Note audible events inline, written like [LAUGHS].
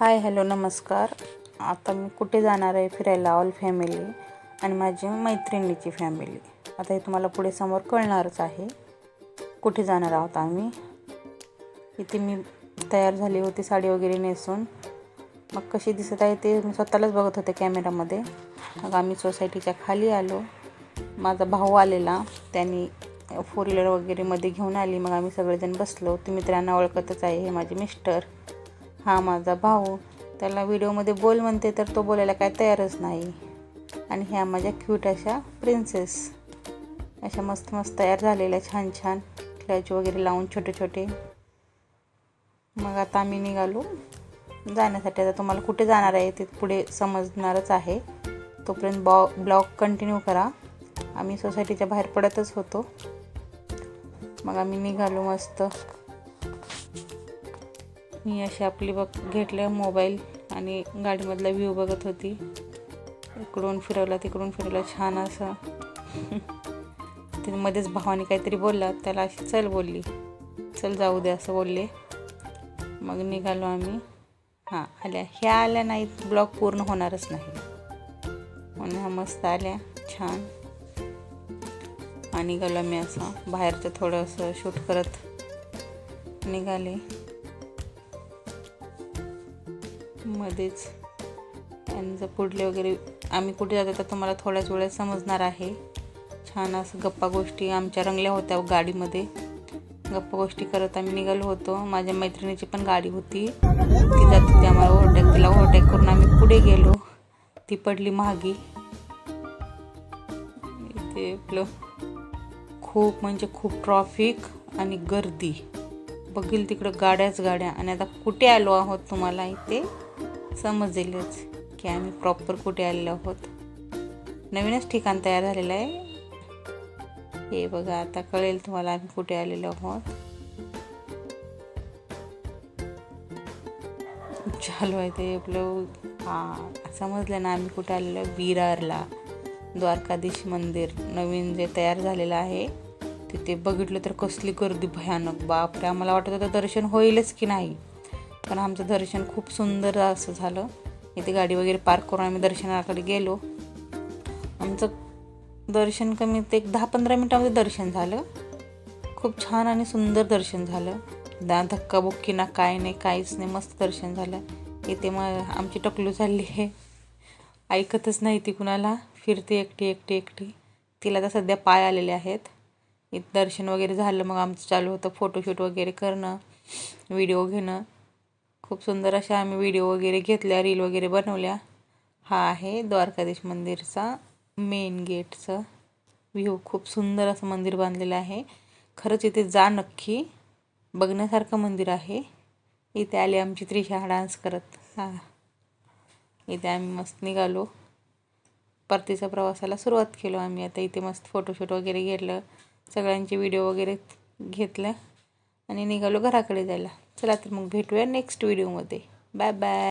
Hi hello नमस्कार. आता मी कुठे जाणार आहे? फिरायला ऑल फॅमिली आणि माझी मैत्रिणीची फॅमिली. आता हे तुम्हाला पुढे समोर कळणारच आहे. कुठे जाणार आहोत आम्ही? इथे मी तयार झाली होती साडी वगैरे नेसून. मग कशी दिसत आहे ते मी स्वतःलाच बघत होते कॅमेरामध्ये. मग आम्ही सोसायटीच्या खाली आलो. माझा भाऊ आलेला. त्यांनी फोर व्हीलर वगैरेमध्ये घेऊन आली. मग आम्ही सगळेजण बसलो. ती मित्रांना ओळखतच आहे हे माझे मिस्टर. हा माझा भाऊ. त्याला व्हिडिओमध्ये बोल म्हणते तर तो बोलायला काय तयारच नाही. आणि ह्या माझ्या क्यूट अशा प्रिन्सेस अशा मस्त मस्त तयार झालेल्या छान छान क्लॅच वगैरे लावून छोटे छोटे. मग आता आम्ही निघालो. जाण्यासाठी आता तुम्हाला कुठे जाणार आहे ते पुढे समजणारच आहे. तोपर्यंत बॉ ब्लॉग कंटिन्यू करा. आम्ही सोसायटीच्या बाहेर पडतच होतो. मग आम्ही निघालो मस्त. मी अशी आपली बघ घेतलं मोबाईल आणि गाडीमधला व्ह्यू बघत होती. इकडून फिरवला तिकडून फिरवला छान असं. [LAUGHS] तिथे मध्येच भावाने काहीतरी बोलला त्याला अशी चल बोलली. चल जाऊ दे असं बोलले. मग निघालो आम्ही. हां आल्या. ह्या आल्या नाहीत ब्लॉग पूर्ण होणारच नाही. म्हणून ह्या मस्त आल्या छान. आणि निघालो मी असं बाहेरचं थोडंसं शूट करत. निघाले. मध्येच. त्यांचं पुढले वगैरे आम्ही कुठे जातो तर तुम्हाला थोड्याच वेळात समजणार आहे. छान असं गप्पा गोष्टी आमच्या रंगल्या होत्या गाडीमध्ये. गप्पा गोष्टी करत आम्ही निघालो होतो. माझ्या मैत्रिणीची पण गाडी होती. ती जात होती आम्हाला ओव्हरटेक. तिला ओव्हरटेक करून आम्ही पुढे गेलो. ती पडली महागी इथे आपलं खूप म्हणजे खूप ट्रॉफिक आणि गर्दी. बघील तिकडं गाड्याच गाड्या. आणि आता कुठे आलो आहोत तुम्हाला इथे? समजेलच की आम्ही प्रॉपर कुठे आलेलो आहोत. नवीनच ठिकाण तयार झालेलं आहे. हे बघा आता कळेल तुम्हाला आम्ही कुठे आलेलो आहोत. चालू आहे ते आपलं. हां समजलं ना आम्ही कुठे आलेलो आहे. विरारला द्वारकाधीश मंदिर नवीन जे तयार झालेलं आहे तिथे बघितलं तर कसली गर्दी भयानक. बापरे आम्हाला वाटत होतं दर्शन होईलच की नाही. पण आमचं दर्शन खूप सुंदर असं झालं. इथे गाडी वगैरे पार्क करून आम्ही दर्शनाकडे गेलो. आमचं दर्शन कमीत एक दहा पंधरा मिनटामध्ये दर्शन झालं. खूप छान आणि सुंदर दर्शन झालं. दा धक्काबुक्की ना काय नाही काहीच नाही मस्त दर्शन झालं. इथे मग आमची टकलू चालली आहे. ऐकतच नाही ती कुणाला. फिरते एकटी एकटी एकटी. तिला तर सध्या पाय आलेले आहेत. इथं दर्शन वगैरे झालं मग आमचं चालू होतं फोटोशूट वगैरे करणं व्हिडिओ घेणं. खूप सुंदर अशा आम्ही व्हिडिओ वगैरे घेतल्या रील वगैरे बनवल्या. हा आहे द्वारकाधीश मंदिरचा मेन गेटचं व्ह्यू खूप सुंदर असं मंदिर बांधलेलं आहे. खरंच इथे जा नक्की. बघण्यासारखं मंदिर आहे. इथे आली आमची त्रिशा डान्स करत. हां. इथे आम्ही मस्त निघालो. परतीच्या प्रवासाला सुरुवात केलो आम्ही. आता इथे मस्त फोटोशूट वगैरे घेतलं. सगळ्यांचे व्हिडिओ वगैरे घेतलं. आणि निघालो घराकडे जायला. चला तर मग भेटूया नेक्स्ट व्हिडिओमध्ये बाय बाय